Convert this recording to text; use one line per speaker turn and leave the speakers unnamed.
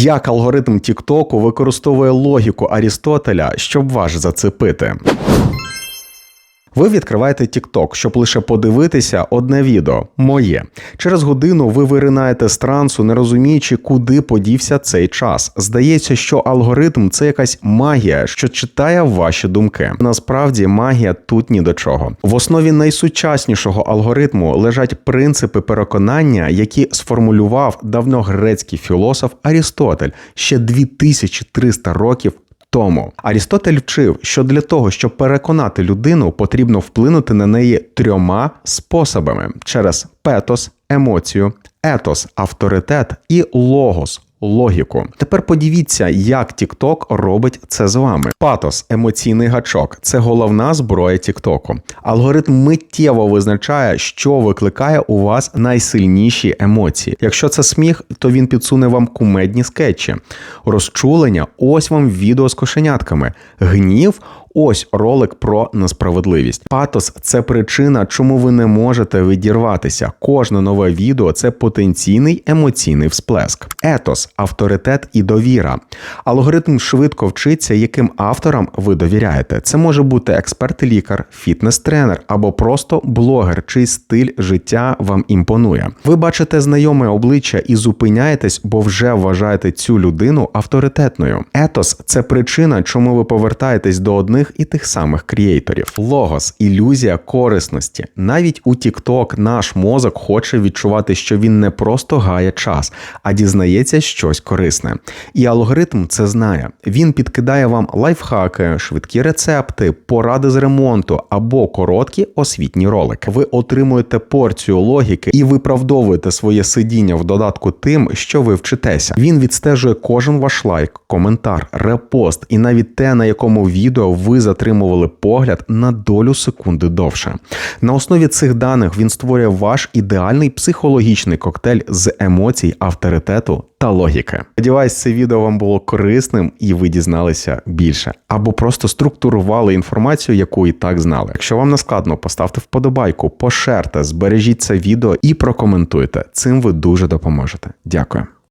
Як алгоритм Тіктоку використовує логіку Арістотеля, щоб вас зацепити? Ви відкриваєте TikTok, щоб лише подивитися одне відео моє. Через годину ви виринаєте з трансу, не розуміючи, куди подівся цей час. Здається, що алгоритм це якась магія, що читає ваші думки. Насправді магія тут ні до чого. В основі найсучаснішого алгоритму лежать принципи переконання, які сформулював давньогрецький філософ Арістотель ще 2300 років тому Арістотель вчив, що для того, щоб переконати людину, потрібно вплинути на неї трьома способами: через петос, емоцію, етос, авторитет і логос. Логіку. Тепер подивіться, як TikTok робить це з вами. Патос, емоційний гачок це головна зброя TikTok. Алгоритм миттєво визначає, що викликає у вас найсильніші емоції. Якщо це сміх, то він підсуне вам кумедні скетчі. Розчулення ось вам відео з кошенятками. Гнів Ось ролик про несправедливість. Патос це причина, чому ви не можете відірватися. Кожне нове відео це потенційний емоційний всплеск. Етос, авторитет і довіра. Алгоритм швидко вчиться, яким авторам ви довіряєте. Це може бути експерт-лікар, фітнес-тренер або просто блогер, чий стиль життя вам імпонує. Ви бачите знайоме обличчя і зупиняєтесь, бо вже вважаєте цю людину авторитетною. Етос це причина, чому ви повертаєтесь до одних одних і тих самих крієйторів. Логос ілюзія корисності. Навіть у TikTok наш мозок хоче відчувати, що він не просто гає час, а дізнається щось корисне. І алгоритм це знає. Він підкидає вам лайфхаки, швидкі рецепти, поради з ремонту або короткі освітні ролики. Ви отримуєте порцію логіки і виправдовуєте своє сидіння в додатку тим, що ви вчитеся. Він відстежує кожен ваш лайк, коментар, репост і навіть те, на якому відео ви ви затримували погляд на долю секунди довше. На основі цих даних він створює ваш ідеальний психологічний коктейль з емоцій, авторитету та логіки. Сподіваюсь, це відео вам було корисним і ви дізналися більше, або просто структурували інформацію, яку і так знали. Якщо вам не складно, поставте вподобайку, пошерте, збережіть це відео і прокоментуйте. Цим ви дуже допоможете. Дякую.